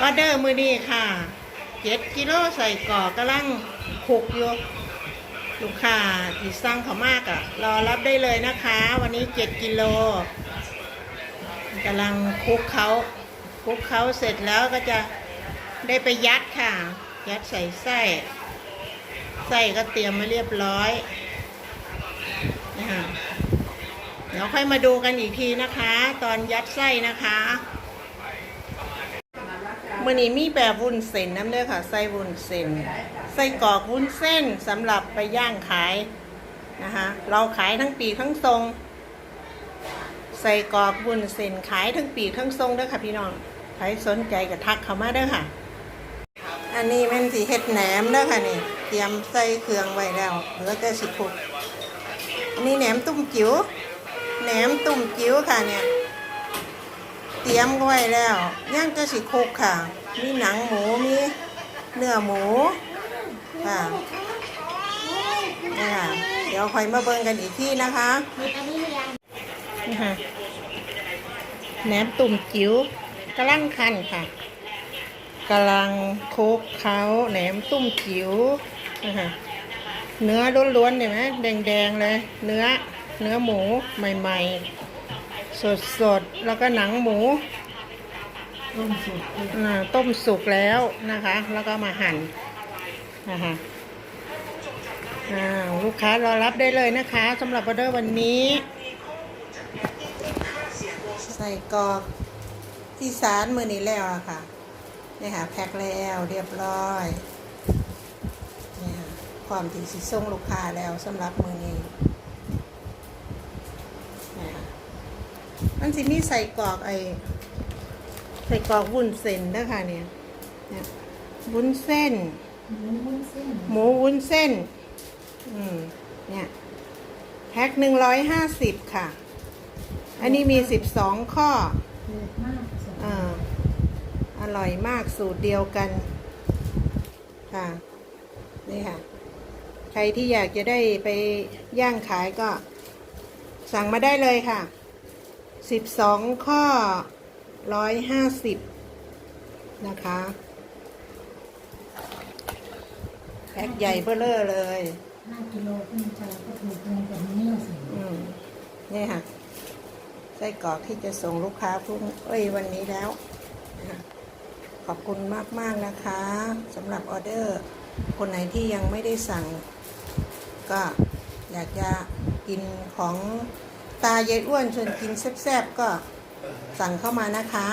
ออเดอร์มือนี้ค่ะเจ็ดกิโลใส่กรอกกำลังคุกอยู่ลูกค้าที่สั่งเขามากอะ่ะ รอรับได้เลยนะคะ วันนี้เจ็ดกิโลกำลังคุกเขาคุกเขาเสร็จแล้วก็จะได้ไปยัดค่ะ ยัดใส่ไส้ไส้ก็เตรียมมาเรียบร้อยนะคะเดี๋ยวค่อยมาดูกันอีกทีนะคะ ตอนยัดไส้นะคะ มื่อนี้มีแบบวุ้นเส้นน้ำเด้อค่ะไส้วุ้นเส้นไส้กรอกวุ้นเส้นสำหรับไปย่างขายนะคะเราขายทั้งปีทั้งทรง ใส่กรอกวุ้นเส้นขายทั้งปีทั้งทรงเด้อค่ะพี่น้องใครสนใจก็ทักเข้ามาเด้อค่ะ อันนี้แมันสีเห็ดแหนมเด้อค่ะนี่ เตรียมใส่เครื่องไว้แล้วเหลือแต่สิคลุกอันนี้แหนมตุ้มจิ๋วแหนมตุ้มจิ๋วค่ะเนี่ย เตรียมไว้แล้วย่างจะสิโคกค่ะ มีหนังหมูมีเนื้อหมูค่ะนี่ค่ะเดี๋ยวคอยมาเบิ่งกันอีกที่นะคะนี่ค่ะแหนมตุ่มจิ๋วกำลังคันค่ะกำลังโคกเขาแหนมตุ่มจิ๋วนะคะเนื้อล้วนๆเห็นไหมแดงๆเลย เนื้อเนื้อหมูใหม่ ๆ สดๆแล้วก็หนังหมูร่มสุดอ่าต้มสุกแล้วนะคะ แล้วก็มาหั่นนะคะอ่าลูกค้ารอรับได้เลยนะคะสำหรับออเดอร์วันนี้ ใส่กรอกที่สารมือนี้แล้วอะค่ะนี่ค่ะแพ็คแล้วเรียบร้อยนี่ค่ะความที่สิส่งลูกค้าแล้วสำหรับมือนี้นี่ค่ะ มันสิมีใส่กรอกไอใส่กรอกวุ้นเส้นนะคะเนี่ยเนี่ยวุ้นเส้น หมูวุ้นเส้นหมูวุ้นเส้น อืม เนี่ยแพ็คหนึ่งร้อยห้าสิบค่ะ อันนี้มีสิบสองข้อเลิศมากสดอ่าอร่อยมากสูตรเดียวกัน ค่ะ นี่ค่ะ ใครที่อยากจะได้ไปย่างขายก็ สั่งมาได้เลยค่ะ สิบสองข้อร้อยห้าสิบนะคะแพ็คใหญ่เบ้อเลอเลยห้ากิโลขึ้นไปก็ถูกเลยแต่นี่สิอืมนี่ค่ะไส้กรอกที่จะส่งลูกค้าพรุ่งเอ้ยวันนี้แล้วนะคะขอบคุณมาก ๆ นะคะสำหรับออเดอร์ คนไหนที่ยังไม่ได้สั่ง ก็อยากจะกินของ ตายายอ้วนชวนกินแซ่บๆก็สั่งเข้ามานะคะ